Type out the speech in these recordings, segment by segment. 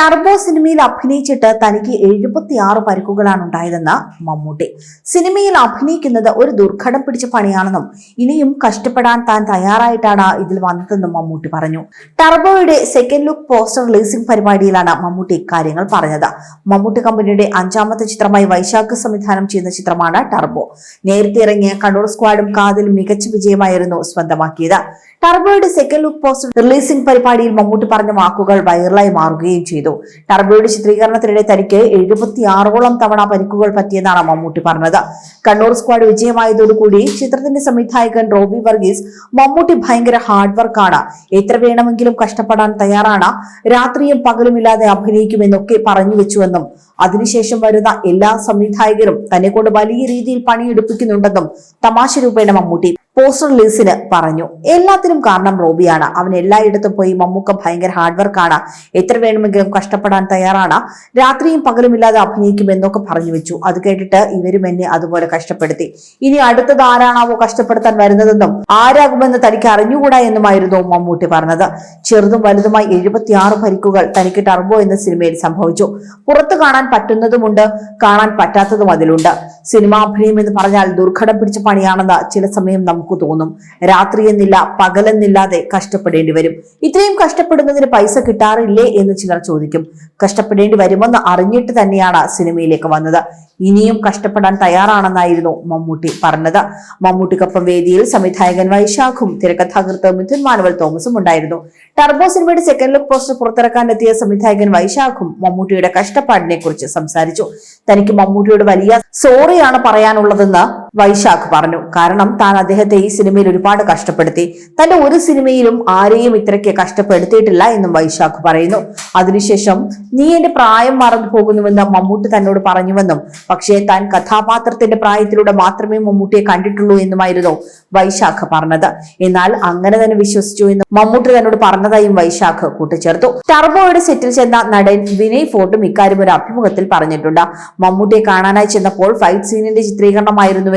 Turbo സിനിമയിൽ അഭിനയിച്ചിട്ട് തനിക്ക് എഴുപത്തിയാറ് പരിക്കുകളാണ് ഉണ്ടായതെന്ന് മമ്മൂട്ടി. സിനിമയിൽ അഭിനയിക്കുന്നത് ഒരു ദുർഘടം പിടിച്ച പണിയാണെന്നും ഇനിയും കഷ്ടപ്പെടാൻ താൻ തയ്യാറായിട്ടാണ് ഇതിൽ വന്നതെന്നും മമ്മൂട്ടി പറഞ്ഞു. ടർബോയുടെ സെക്കൻഡ് ലുക്ക് പോസ്റ്റർ റിലീസിംഗ് പരിപാടിയിലാണ് മമ്മൂട്ടി ഇക്കാര്യങ്ങൾ പറഞ്ഞത്. മമ്മൂട്ടി കമ്പനിയുടെ അഞ്ചാമത്തെ ചിത്രമായി വൈശാഖ് സംവിധാനം ചെയ്യുന്ന ചിത്രമാണ് ടർബോ. നേരത്തെ ഇറങ്ങിയ കണ്ണൂർ സ്ക്വാഡും കാതിൽ മികച്ച വിജയമായിരുന്നു സ്വന്തമാക്കിയത്. ടർബോയുടെ സെക്കൻഡ് ലുക്ക് പോസ്റ്റർ റിലീസിംഗ് പരിപാടിയിൽ മമ്മൂട്ടി പറഞ്ഞ വാക്കുകൾ വൈറലായി മാറുകയും ചെയ്തു. ടർബോയുടെ ചിത്രീകരണത്തിനിടെ തനിക്ക് എഴുപത്തിയാറോളം തവണ പരിക്കുകൾ പറ്റിയെന്നാണ് മമ്മൂട്ടി പറഞ്ഞത്. കണ്ണൂർ സ്ക്വാഡ് വിജയമായതോടുകൂടി ചിത്രത്തിന്റെ സംവിധായകൻ റോബി വർഗീസ് മമ്മൂട്ടി ഭയങ്കര ഹാർഡ് വർക്കാണ്. എത്ര വേണമെങ്കിലും കഷ്ടപ്പെടാൻ തയ്യാറാണ്. രാത്രിയും പകലുമില്ലാതെ അഭിനയിക്കുമെന്നൊക്കെ പറഞ്ഞു വെച്ചുവെന്നും അതിനുശേഷം വരുന്ന എല്ലാ സംവിധായകരും തന്നെ കൊണ്ട് വലിയ രീതിയിൽ പണിയെടുപ്പിക്കുന്നുണ്ടെന്നും തമാശ രൂപേണ മമ്മൂട്ടി പോസ്റ്റർ റിലീസിന് പറഞ്ഞു. എല്ലാത്തിനും കാരണം റോബിയാണ്. അവൻ എല്ലായിടത്തും പോയി മമ്മൂക്ക ഭയങ്കര ഹാർഡ് വർക്കാണ് എത്ര വേണമെങ്കിലും കഷ്ടപ്പെടാൻ തയ്യാറാണ്. രാത്രിയും പകലുമില്ലാതെ അഭിനയിക്കും എന്നൊക്കെ പറഞ്ഞു വെച്ചു. അത് കേട്ടിട്ട് ഇവരും എന്നെ അതുപോലെ കഷ്ടപ്പെടുത്തി. ഇനി അടുത്തത് ആരാണാവോ കഷ്ടപ്പെടുത്താൻ വരുന്നതെന്നും ആരാകുമെന്ന് തനിക്ക് അറിഞ്ഞുകൂടാ എന്നുമായിരുന്നു മമ്മൂട്ടി പറഞ്ഞത്. ചെറുതും വലുതുമായി എഴുപത്തിയാറ് പരിക്കുകൾ തനിക്ക് ടർബോ എന്ന സിനിമയിൽ സംഭവിച്ചു. പുറത്തു കാണാൻ പറ്റുന്നതുമുണ്ട് കാണാൻ പറ്റാത്തതും അതിലുണ്ട്. സിനിമാഭിനയം എന്ന് പറഞ്ഞാൽ ദുർഘടം പിടിച്ച പണിയാണെന്ന് ചില സമയം നമുക്ക് തോന്നും. രാത്രി എന്നില്ല പകലെന്നില്ലാതെ കഷ്ടപ്പെടേണ്ടി വരും. ഇത്രയും കഷ്ടപ്പെടുന്നതിന് പൈസ കിട്ടാറില്ലേ എന്ന് ചിലർ ചോദിക്കും. കഷ്ടപ്പെടേണ്ടി വരുമെന്ന് അറിഞ്ഞിട്ട് തന്നെയാണ് സിനിമയിലേക്ക് വന്നത്. ഇനിയും കഷ്ടപ്പെടാൻ തയ്യാറാണെന്നായിരുന്നു മമ്മൂട്ടി പറഞ്ഞത്. മമ്മൂട്ടിക്കൊപ്പം വേദിയിൽ സംവിധായകൻ വൈശാഖും തിരക്കഥാകൃത്ത് മിഥുൻ മാനുവൽ തോമസും ഉണ്ടായിരുന്നു. ടർബോ സിനിമയുടെ സെക്കൻഡ് ലുക്ക് പോസ്റ്റർ പുറത്തിറക്കാനെത്തിയ സംവിധായകൻ വൈശാഖും മമ്മൂട്ടിയുടെ കഷ്ടപ്പാടിനെ കുറിച്ച് സംസാരിച്ചു. തനിക്ക് മമ്മൂട്ടിയോട് വലിയ സോറിയാണ് പറയാനുള്ളതെന്ന് വൈശാഖ് പറഞ്ഞു. കാരണം താൻ അദ്ദേഹത്തെ ഈ സിനിമയിൽ ഒരുപാട് കഷ്ടപ്പെടുത്തി. തന്റെ ഒരു സിനിമയിലും ആരെയും ഇത്രയ്ക്ക് കഷ്ടപ്പെടുത്തിയിട്ടില്ല എന്നും വൈശാഖ് പറയുന്നു. അതിനുശേഷം നീ എന്റെ പ്രായം മറന്നു പോകുന്നുവെന്ന് മമ്മൂട്ടി തന്നോട് പറഞ്ഞുവെന്നും പക്ഷേ താൻ കഥാപാത്രത്തിന്റെ പ്രായത്തിലൂടെ മാത്രമേ മമ്മൂട്ടിയെ കണ്ടിട്ടുള്ളൂ എന്നുമായിരുന്നു വൈശാഖ് പറഞ്ഞത്. എന്നാൽ അങ്ങനെ തന്നെ വിശ്വസിച്ചു എന്ന് മമ്മൂട്ടി തന്നോട് പറഞ്ഞതായും വൈശാഖ് കൂട്ടിച്ചേർത്തു. ടർബോയുടെ സെറ്റിൽ ചെന്ന നടൻ വിനയ് ഫോർട്ടും ഇക്കാര്യം ഒരു അഭിമുഖത്തിൽ പറഞ്ഞിട്ടുണ്ട്. മമ്മൂട്ടിയെ കാണാനായി ചെന്നപ്പോൾ ഫൈറ്റ് സീനിന്റെ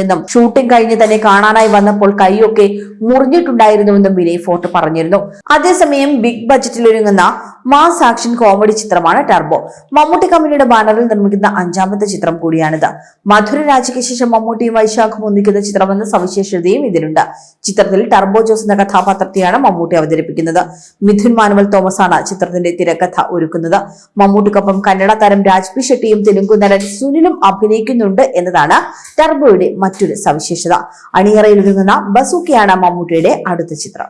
ചിത്രീകരണമായിരുന്നുവെന്നും ഷൂട്ടിംഗ് കഴിഞ്ഞ് തന്നെ കാണാനായി വന്നപ്പോൾ കൈയൊക്കെ മുറിഞ്ഞിട്ടുണ്ടായിരുന്നുവെന്നും വിനയ് ഫോർട്ട് പറഞ്ഞിരുന്നു. അതേസമയം ബിഗ് ബജറ്റിൽ ഒരുങ്ങുന്ന മാസ് ആക്ഷൻ കോമഡി ചിത്രമാണ് ടർബോ. മമ്മൂട്ടി കമ്പനിയുടെ ബാനറിൽ നിർമ്മിക്കുന്ന അഞ്ചാമത്തെ ചിത്രം കൂടിയാണിത്. മധുര രാജയ്ക്ക് ശേഷം മമ്മൂട്ടിയും വൈശാഖും ഒന്നിക്കുന്ന ചിത്രമെന്ന സവിശേഷതയും ഇതിലുണ്ട്. ചിത്രത്തിൽ ടർബോ ജോസ് എന്ന കഥാപാത്രത്തെയാണ് മമ്മൂട്ടി അവതരിപ്പിക്കുന്നത്. മിഥുൻ മാനുവൽ തോമസ് ആണ് ചിത്രത്തിന്റെ തിരക്കഥ ഒരുക്കുന്നത്. മമ്മൂട്ടിക്കൊപ്പം കന്നഡ താരം രാജ്പി ഷെട്ടിയും തെലുങ്കു നടൻ സുനിലും അഭിനയിക്കുന്നുണ്ട് എന്നതാണ് ടർബോയുടെ മറ്റൊരു സവിശേഷത. അണിയറയിൽ ഒരുങ്ങുന്ന ബസൂക്കയാണ് മമ്മൂട്ടിയുടെ അടുത്ത ചിത്രം.